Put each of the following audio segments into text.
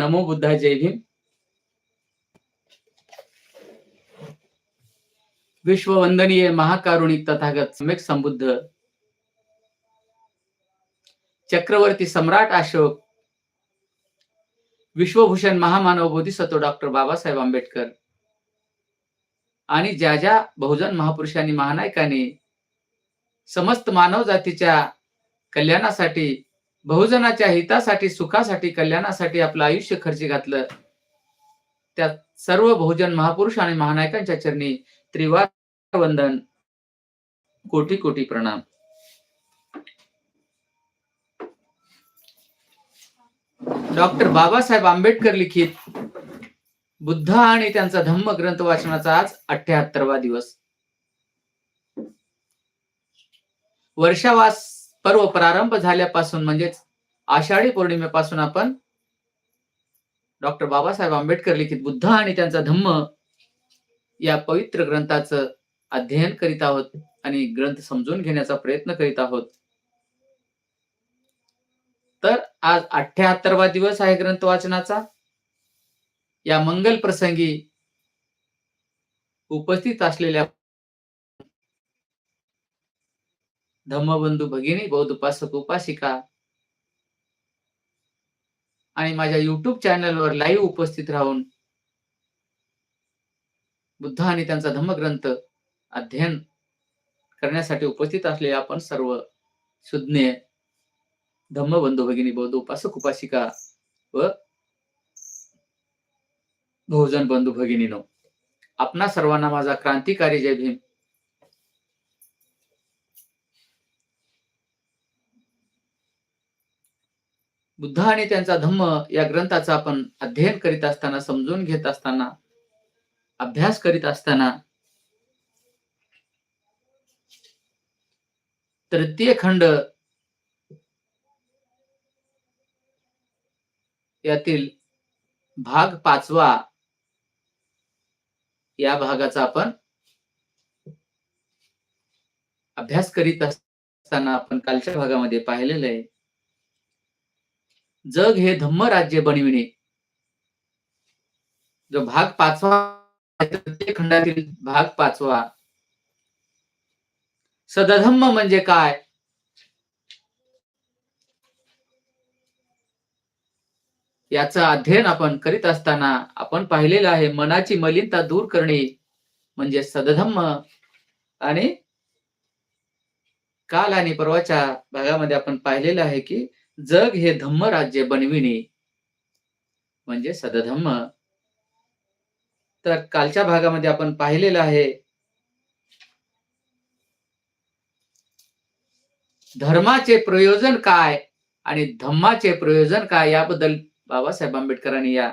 नमो बुद्धा जय भीम. विश्ववंदनीय महाकारुणिक तथागत सम्यक संबुद्ध. चक्रवर्ती सम्राट अशोक विश्वभूषण महामानव बोधिसत्व डॉक्टर बाबासाहेब आंबेडकर आणि ज्या ज्या बहुजन महापुरुषांनी महानायकांनी समस्त मानव जातीच्या कल्याणासाठी बहुजनाच्या हितासाठी सुखासाठी कल्याणासाठी आपलं आयुष्य खर्ची घातलं. त्या सर्व बहुजन महापुरुष आणि महानायकांच्या चरणी त्रिवार वंदन कोटी कोटी प्रणाम. डॉक्टर बाबासाहेब आंबेडकर लिखित बुद्ध आणि त्यांचा धम्म ग्रंथ वाचनाचा आज अठ्याहत्तरवा दिवस. वर्षावास पर्व प्रारंभ झाल्यापासून म्हणजेच आषाढी पौर्णिमेपासून आपण डॉक्टर बाबासाहेब आंबेडकर लिखित बुद्ध आणि त्यांचा धम्म या पवित्र ग्रंथाचं अध्ययन करीत आहोत आणि ग्रंथ समजून घेण्याचा प्रयत्न करीत आहोत. तर आज अठ्याहत्तरवा दिवस आहे ग्रंथ वाचनाचा. या मंगल प्रसंगी उपस्थित असलेल्या धम्मबंधू भगिनी बौद्ध उपासक उपासिका. आणि माझ्या युट्यूब चॅनलवर लाईव्ह उपस्थित राहून बुद्ध आणि त्यांचा धम्मग्रंथ अध्ययन करण्यासाठी उपस्थित असलेले आपण सर्व सुज्ञ धम्मबंधू भगिनी बौद्ध उपासक उपासिका व बहुजन बंधू भगिनीनो आपणा सर्वांना माझा क्रांतिकारी जय भीम. बुद्ध आणि त्यांचा धम्म या ग्रंथाचा आपण अध्ययन करीत असताना समजून घेत असताना अभ्यास करीत असताना तृतीय खंड यातील भाग पाचवा या भागाचा आपण अभ्यास करीत असताना आपण कालच्या भागामध्ये पाहिलेलं आहे. जग हे धम्म राज्य बनविणे. जो भाग पाचवा खंडातील भाग पाचवा. सदधम्म म्हणजे काय? याचं अध्ययन आपण करीत असताना आपण पाहिलेलं आहे मनाची मलिनता दूर करणे म्हणजे सदधम्म आणि काल आणि परवाच्या भागामध्ये आपण पाहिलेलं आहे की जग हे धम्म राज्य बनविणे. म्हणजे सदधम्म. तर कालच्या भागामध्ये आपण पाहिलेलं आहे. धर्माचे प्रयोजन काय आणि धम्माचे प्रयोजन काय याबद्दल बाबासाहेब आंबेडकरांनी या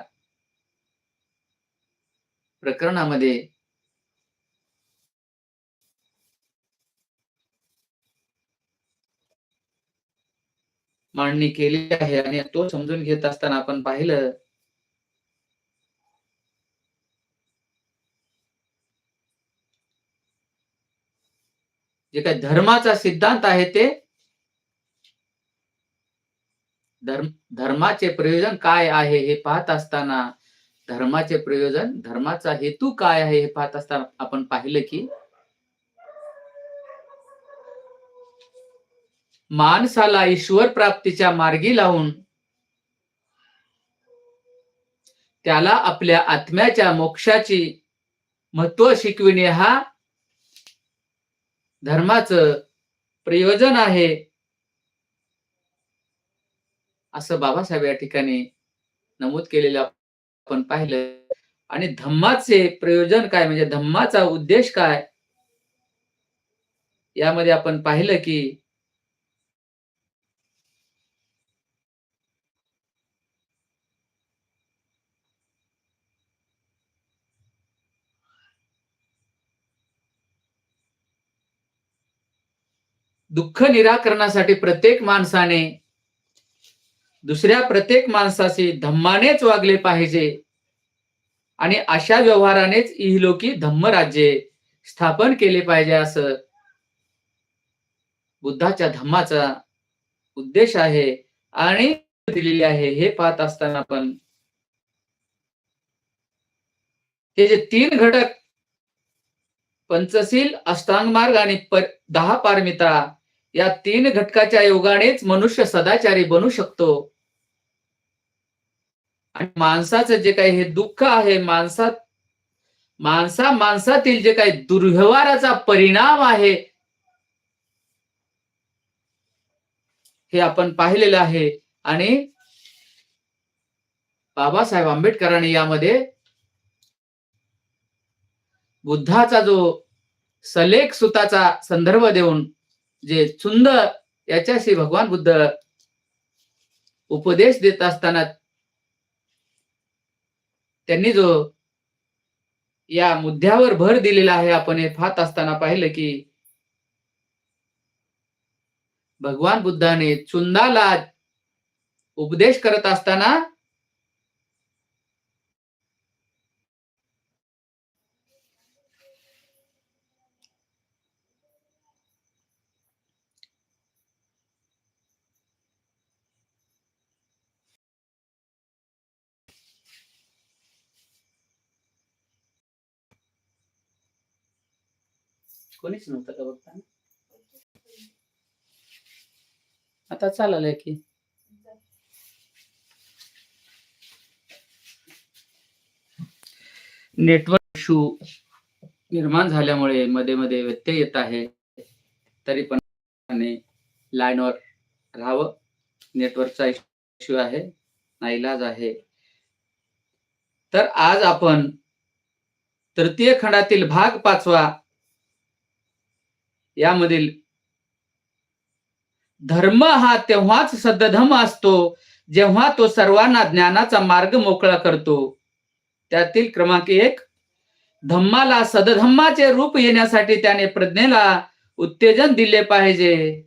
प्रकरणामध्ये मांडणी केली आहे आणि तो समजून घेत असताना आपण पाहिलं जे काही धर्माचा सिद्धांत आहे ते धर्म धर्माचे प्रयोजन काय आहे हे पाहत असताना धर्माचे प्रयोजन धर्माचा हेतू काय आहे हे पाहत असताना आपण पाहिलं की माणसाला ईश्वर प्राप्तीच्या मार्गी लावून त्याला आपल्या आत्म्याच्या मोक्षाची महत्त्व शिकविणे हा धर्माचं प्रयोजन आहे. असं बाबासाहेब या ठिकाणी नमूद केलेलं आपण पाहिलं. आणि धम्माचे प्रयोजन काय? म्हणजे धम्माचा उद्देश काय? यामध्ये आपण पाहिलं की दुःख निराकरणासाठी प्रत्येक माणसाने दुसऱ्या प्रत्येक माणसाशी धम्मानेच वागले पाहिजे. आणि अशा व्यवहारानेच इहलोकी धम्म राज्य स्थापन केले पाहिजे असं बुद्धाच्या धम्माचा उद्देश आहे आणि दिलेली आहे. हे पाहत असताना आपण हे जे तीन घटक पंचशील अष्टांग मार्ग आणि पर- दहा पारमिता या तीन घटकाच्या योगानेच मनुष्य सदाचारी बनू शकतो. आणि माणसाचं जे काही हे दुःख आहे माणसात माणसा माणसातील जे काही दुर्व्यवहाराचा परिणाम आहे हे आपण पाहिलेलं आहे. आणि बाबासाहेब आंबेडकरांनी यामध्ये बुद्धाचा जो सलेख सुताचा संदर्भ देऊन जे सुंदर याच्याशी भगवान बुद्ध उपदेश देत असताना त्यांनी जो या मुद्द्यावर भर दिलेला आहे आपण हे पाहत असताना पाहिलं की भगवान बुद्धाने चुंदाला उपदेश करत असताना कोणीच नव्हतं का बघताना? आता चाललंय की. नेटवर्क इश्यू निर्माण झाल्यामुळे मध्ये मध्ये व्यत्यय येत आहे. तरी पण लाईनवर राहावं. नेटवर्कचा इश्यू आहे नाईलाज आहे. तर आज आपण तृतीय खंडातील भाग पाचवा यामधील धर्म हा तेव्हाच सद्धधम असतो जेव्हा तो सर्वांना ज्ञानाचा मार्ग मोकळा करतो. त्यातील क्रमांक एक धम्माला सदधम्माचे रूप येण्यासाठी त्याने प्रज्ञेला उत्तेजन दिले पाहिजे.